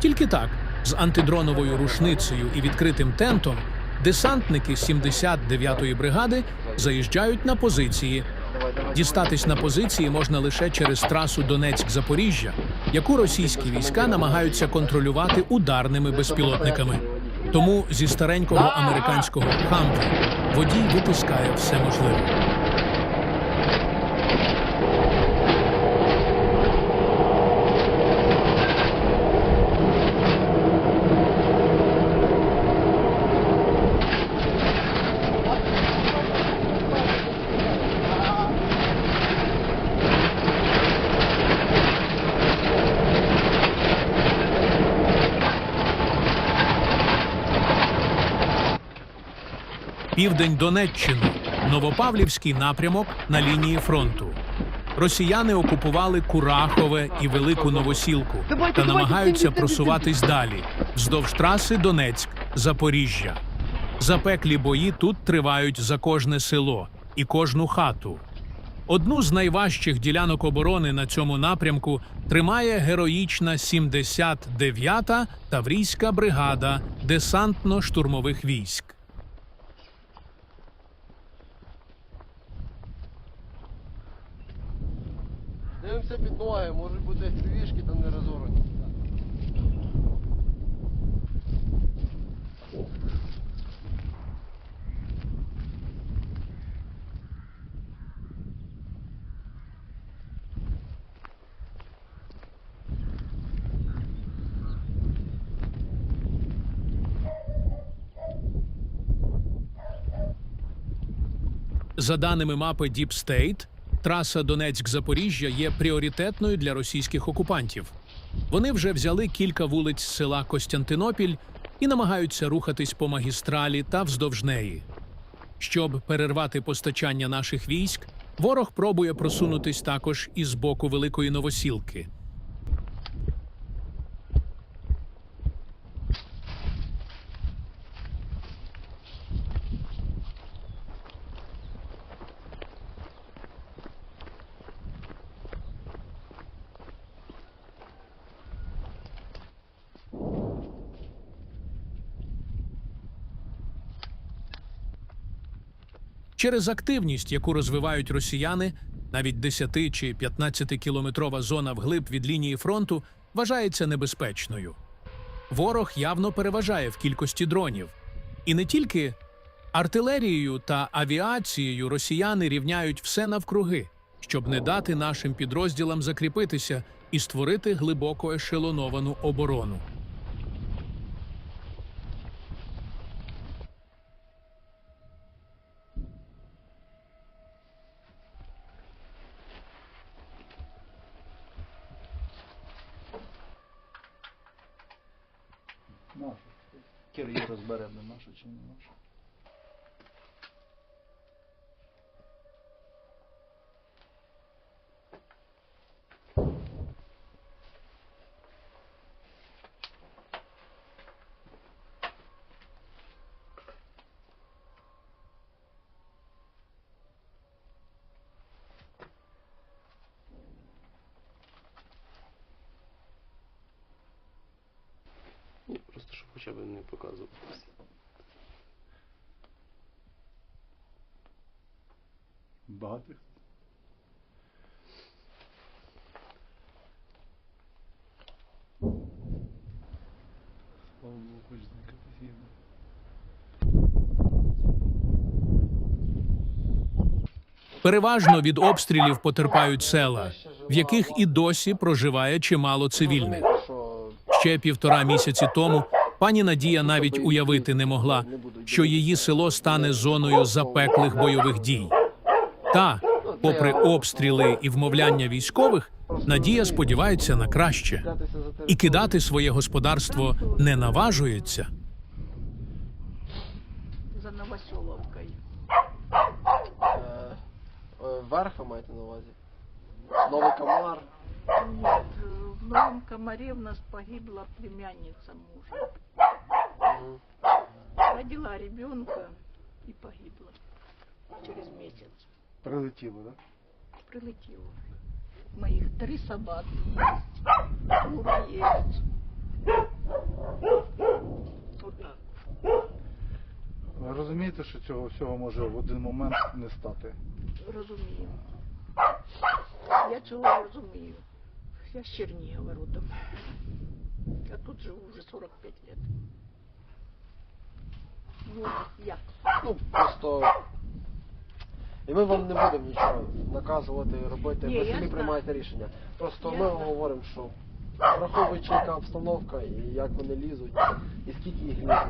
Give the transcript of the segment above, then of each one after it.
Тільки так, з антидроновою рушницею і відкритим тентом, десантники 79-ї бригади заїжджають на позиції. Дістатись на позиції можна лише через трасу Донецьк-Запоріжжя, яку російські війська намагаються контролювати ударними безпілотниками. Тому зі старенького американського хамбу водій випускає все можливе. Південь Донеччини, Новопавлівський напрямок на лінії фронту. Росіяни окупували Курахове і Велику Новосілку та намагаються просуватись далі вздовж траси Донецьк, Запоріжжя. Запеклі бої тут тривають за кожне село і кожну хату. Одну з найважчих ділянок оборони на цьому напрямку тримає героїчна 79-та Таврійська бригада десантно-штурмових військ. Дивимося під ноги, можуть бути фішки там не розорвані. За даними мапи Deep State, траса Донецьк-Запоріжжя є пріоритетною для російських окупантів. Вони вже взяли кілька вулиць села Костянтинопіль і намагаються рухатись по магістралі та вздовж неї. Щоб перервати постачання наших військ, ворог пробує просунутись також із боку Великої Новосілки. Через активність, яку розвивають росіяни, навіть 10 чи 15 кілометрова зона вглиб від лінії фронту вважається небезпечною. Ворог явно переважає в кількості дронів. І не тільки артилерією та авіацією росіяни рівняють все навкруги, щоб не дати нашим підрозділам закріпитися і створити глибоко ешелоновану оборону. Кір її розбере, не нашу чи не нашу. Ні, просто щоб хоча б не показував. Багато. Слава Богу, хоч не капітально. Переважно від обстрілів потерпають села, в яких і досі проживає чимало цивільних. Ще півтора місяці тому пані Надія навіть уявити не могла, що її село стане зоною запеклих бойових дій. Та, попри обстріли і вмовляння військових, Надія сподівається на краще і кидати своє господарство не наважується. за Новоселовкой. Е, е, Верх ви маєте на увазі? Новий комар. Комаре у нас погибла племянница мужа. Родила ребенка и погибла через месяц. Прилетіло, так? Прилетело. Моих три собаки есть, кура есть. Вот так. Ви розумієте, що цього всього може в один момент не стати? Розумію. Я цього розумію. Я з Чернігова родом. Я тут живу вже 45 лет. Як? Ну, просто. І ми вам не будемо нічого наказувати, робити, Ні, ви я самі знаю. приймаєте рішення. Просто Я ми знаю. говоримо, що враховуючи яка обстановка і як вони лізуть, і скільки їх лізе.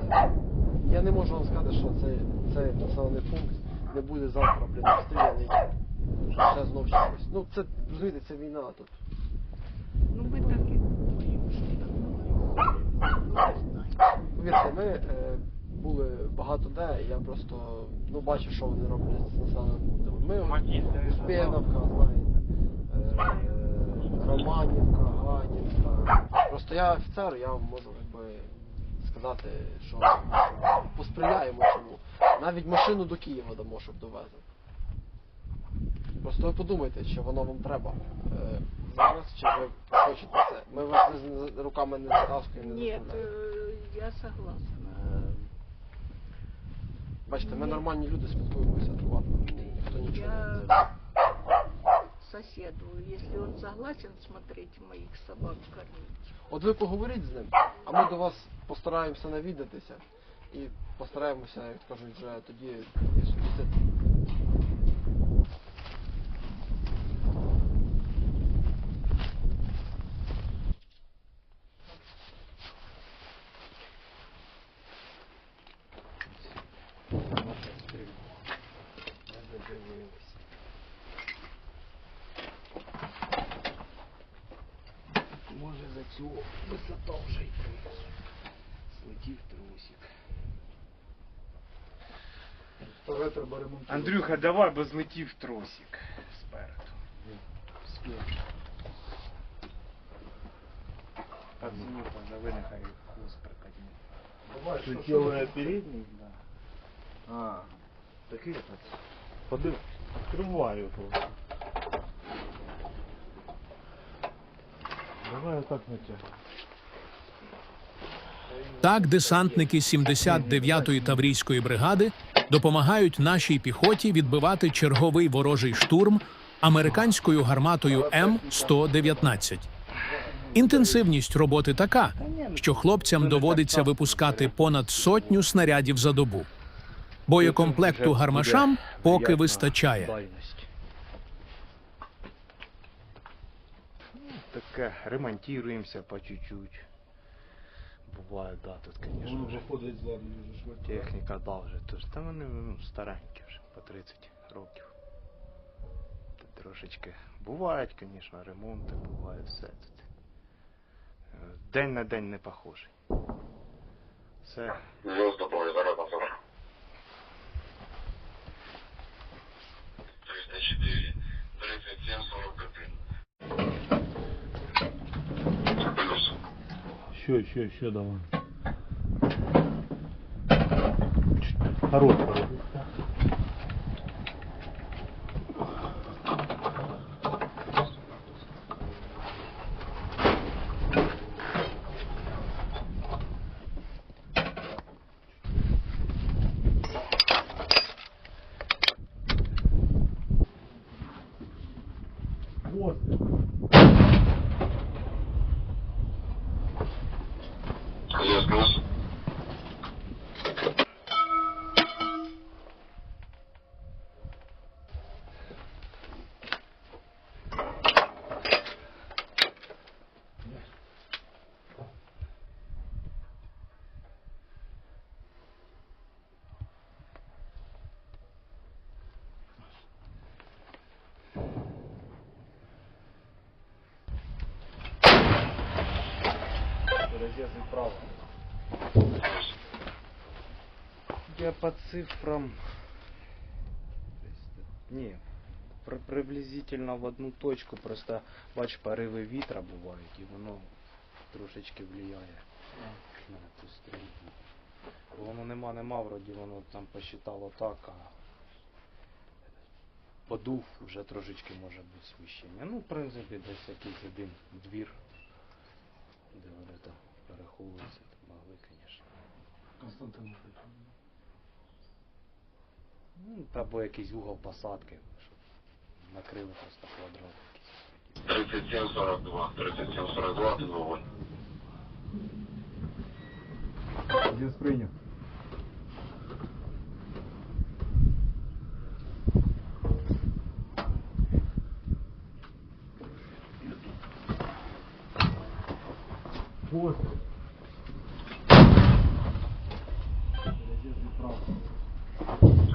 Я не можу вам сказати, що це, цей населений пункт не буде завтра, блін, обстріляний. Ще знов чимось. Ну це, розумієте, це війна тут. Ну, ми так і думаємо, що так думаємо. Не знаю. Повірте, ми е, були багато де, і я просто ну, бачив, що вони роблять з населеним. Ми Успєновка, знаєте, е, Романівка, Ганівка. Просто я офіцер, я вам можу якби, сказати, що посприяємо цьому. Навіть машину до Києва дамо, щоб довезли. Просто ви подумайте, чи воно вам треба е, зараз, чи ви хочете це. Ми вас не руками не затаскуємо, не Нет, заставляємо. э, я согласна. Бачите, ми Ні. нормальні люди спілкуємося адекватно. Ніхто нічого не Я соседу, если он согласен смотреть моих собак кормить. От ви поговоріть з ним, а ми до вас постараємося навідатися і постараємося, як кажуть, вже тоді. Може за цю висоту вже й злетів трусик. Старе треба ремонтувати. Андрюха, давай, бо злетів тросик спереду. Подзвоню, позови, нехай хвост прикатне. Давай, що, Светиловая що? передний? Да. А, так и этот. Подым. Открываю просто. Давай вот так натягивай. Так, десантники 79-ї Таврійської бригади допомагають нашій піхоті відбивати черговий ворожий штурм американською гарматою М119. Інтенсивність роботи така, що хлопцям доводиться випускати понад сотню снарядів за добу. Боєкомплекту гармашам поки вистачає. Ну, Таке, ремонтуємося по чуть-чуть. Буває, да, тут, звісно, вже вже ходить ззаду дуже швидко. техніка да, вже теж. Та вони ну, старенькі вже, по 30 років. Та трошечки. Бувають, звісно, ремонти, буває все тут. День на день не похожий. Все 90 зарядна зона. 304, 37, 41. Еще, еще, еще давай. Хорош, Deus. Цифрам... Не, при- приблизительно в одну точку, просто бач, пориви вітра бувають, і воно трошечки влияє на цю стрільбу. Воно нема, нема, вроді воно там посчитало так, а подув вже трошечки може бути сміщення. Ну, в принципі, десь якийсь один двір, де вони там переховуються, могли, звісно. Константин. Ну, або якийсь угол посадки, щоб накрили просто квадрат. 3742. 3742. Вогонь. Один сприйняв.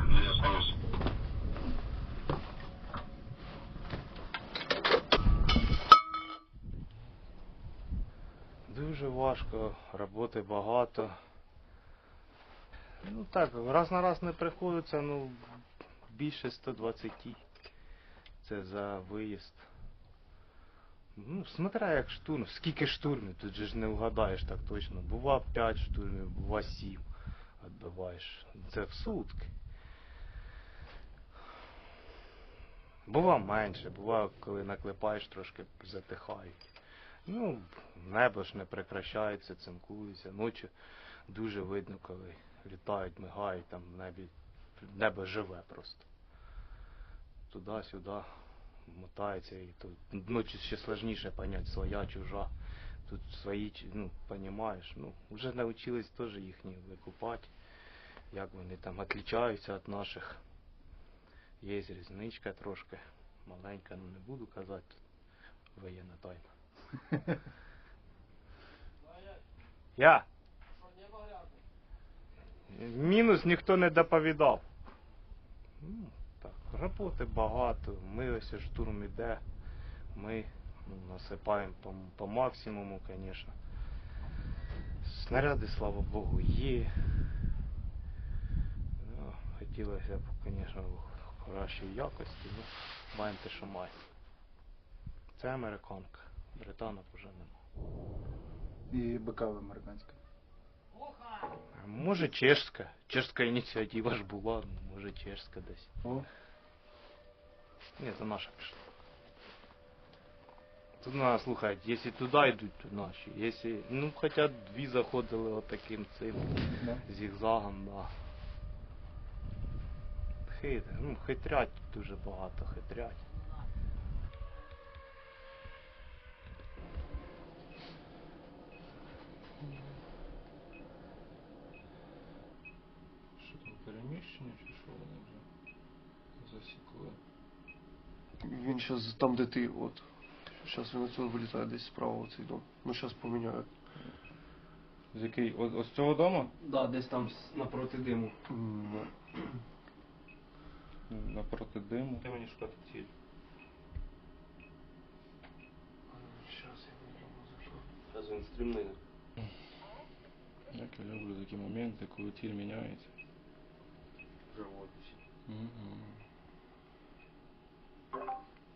Не останусь. Дуже важко, роботи багато. Ну так, раз на раз не приходиться, ну більше 120. Це за виїзд. Ну, смотря як штурм, скільки штурмів, тут же ж не вгадаєш так точно. Бува 5 штурмів, бува 7 відбиваєш. Це в сутки. Бува менше, бува, коли наклепаєш, трошки затихають. Ну, небо ж не прекращається, цинкується. Ночі дуже видно, коли літають, мигають, там в небі небо живе просто. Туди-сюди мотається і тут ночі ще складніше поняти, своя, чужа. Тут свої, ну, понімаєш, ну, вже навчились теж їхні викупати, як вони там відрізняються від наших. Є різничка трошки, маленька, ну не буду казати, воєнна тайна. Я. Мінус ніхто не доповідав. Ну, так, роботи багато. Ми ось штурм іде. Ми ну, насипаємо по, по максимуму, звісно. Снаряди, слава Богу, є. Ну, хотілося б, звісно, в кращій якості, ну, маємо те, що маємо. Це американка. Британок вже нема. І БК американська. Може чешська. Чешська ініціатива ж була, ну, може чешська десь. О, Ні, це наша пішла. Тут надо слухати, якщо туди йдуть, то наші. Якщо, ну, хоча дві заходили отаким цим да. зігзагом, да. Хит, ну, хитрять дуже багато, хитрять. Що там переміщення чи що вони вже засікли? Він зараз там, де ти, от. Зараз він отсюди вилітає десь справа цей дом. Ну зараз поміняю. З який? О- Ось цього дому? Да, десь там напроти диму. Напроти диму. Де мені шукати ціль? Я. Зараз він стрімний. Як я люблю такі моменти, коли тіль міняється.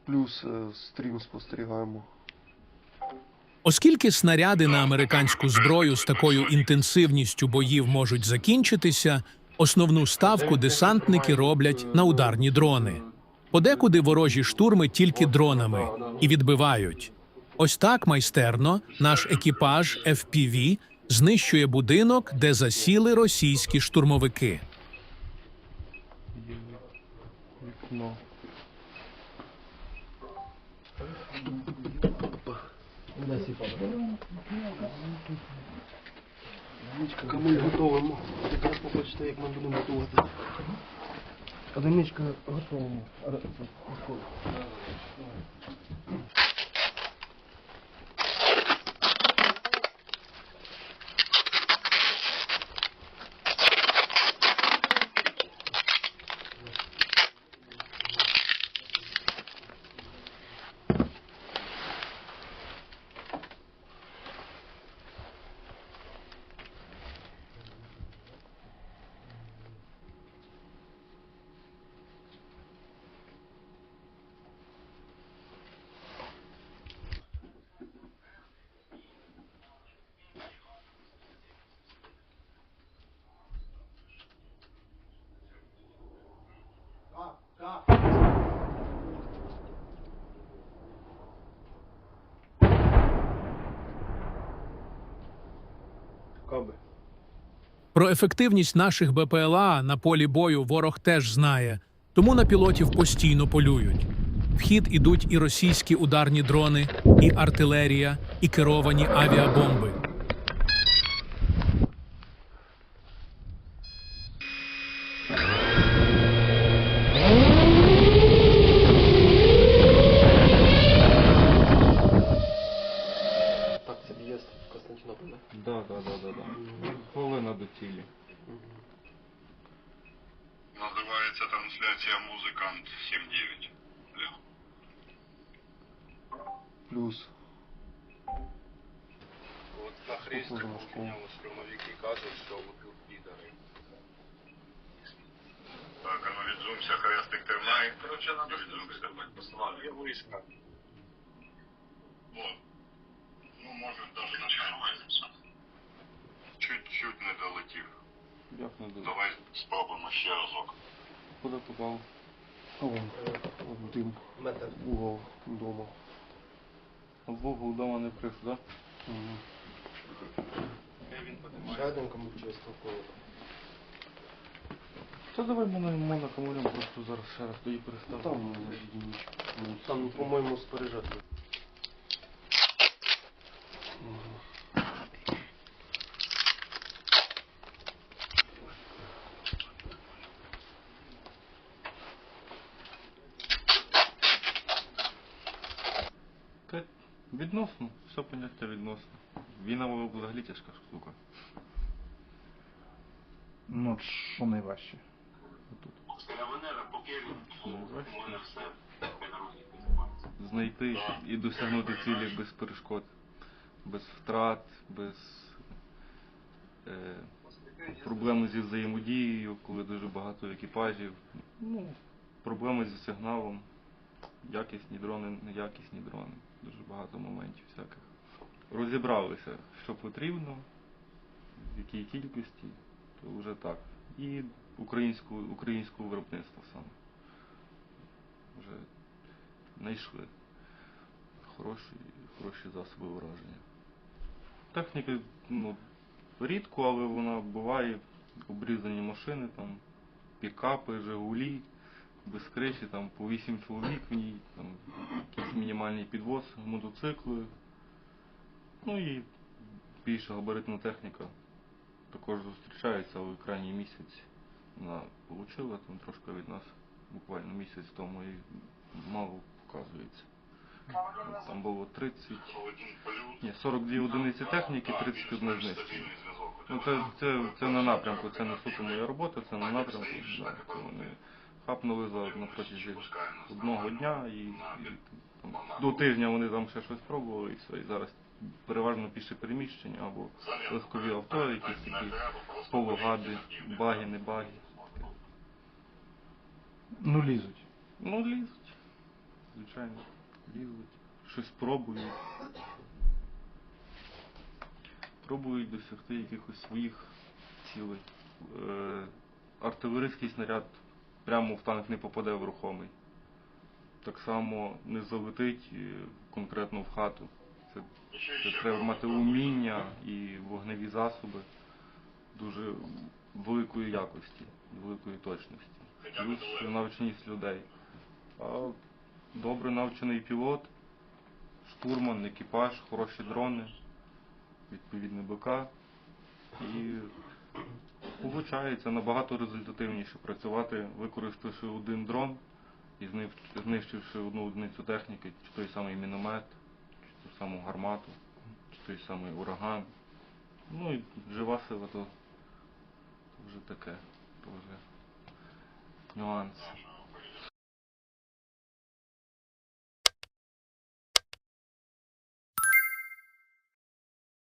Плюс е, стрім спостерігаємо. Оскільки снаряди на американську зброю з такою інтенсивністю боїв можуть закінчитися, основну ставку десантники роблять на ударні дрони. Подекуди ворожі штурми тільки дронами і відбивають. Ось так майстерно наш екіпаж FPV знищує будинок, де засіли російські штурмовики. Є вікно. Кому ми готовимо. Якраз побачите, як ми будемо готувати. Одиничка готовимо. Про ефективність наших БПЛА на полі бою ворог теж знає, тому на пілотів постійно полюють. В хід ідуть і російські ударні дрони, і артилерія, і керовані авіабомби. Тримай. Короче, надо відзумся. Послали. Я вийшла. Вот. Ну, может, даже начинається. Чуть-чуть не долетів. Як не дуже. Давай спробуємо ще разок. Куди попав? Вон, дим, Метр. угол дома. Вову вдома не прийшов, да? Мгм. Ще один кому чисто коло. Та давай ми на монокомолем просто зараз ще раз тоді переставимо. Там ну. Ну, Там, по-моєму, споряджати. Та відносно, все поняття відносно. Війна взагалі тяжка штука. Ну, що найважче? Найважче знайти і досягнути цілі без перешкод, без втрат, без е, проблем зі взаємодією, коли дуже багато екіпажів. Ну, проблеми зі сигналом, якісні дрони, неякісні дрони. Дуже багато моментів всяких. Розібралися, що потрібно, в якій кількості, то вже так. І українську, українського виробництва саме. Вже знайшли хороші, хороші засоби враження. Техніка ну, рідко, але вона буває. Обрізані машини, там, пікапи, Жигулі, без криші, там по 8 чоловік в ній, там, якийсь мінімальний підвоз, мотоцикли. Ну і більша габаритна техніка також зустрічається, але крайній місяць вона отримала там трошки від нас, буквально місяць тому і мало показується. Там було 30, ні, 42 одиниці техніки, 31 знищення. Ну це, це, це на напрямку, це не суто моя робота, це на напрямку. Да, це вони хапнули за на протязі одного дня і, і там, до тижня вони там ще щось пробували і все. І зараз переважно піше переміщення або легкові авто, якісь такі полугади, баги, не баги. Ну, лізуть. Ну, лізуть. Звичайно, лізуть. Щось пробують. Пробують досягти якихось своїх цілей. Е, артилерійський снаряд прямо в танк не попаде в рухомий. Так само не залетить е, конкретно в хату. Це, це треба мати уміння і вогневі засоби дуже великої якості, великої точності. Плюс навченість людей. А добре навчений пілот, штурман, екіпаж, хороші дрони, відповідний БК. І виходить набагато результативніше працювати, використавши один дрон і знищивши одну одиницю техніки, чи той самий міномет, чи ту саму гармату, чи той самий ураган. Ну і жива сила то, то вже таке, то вже nuance.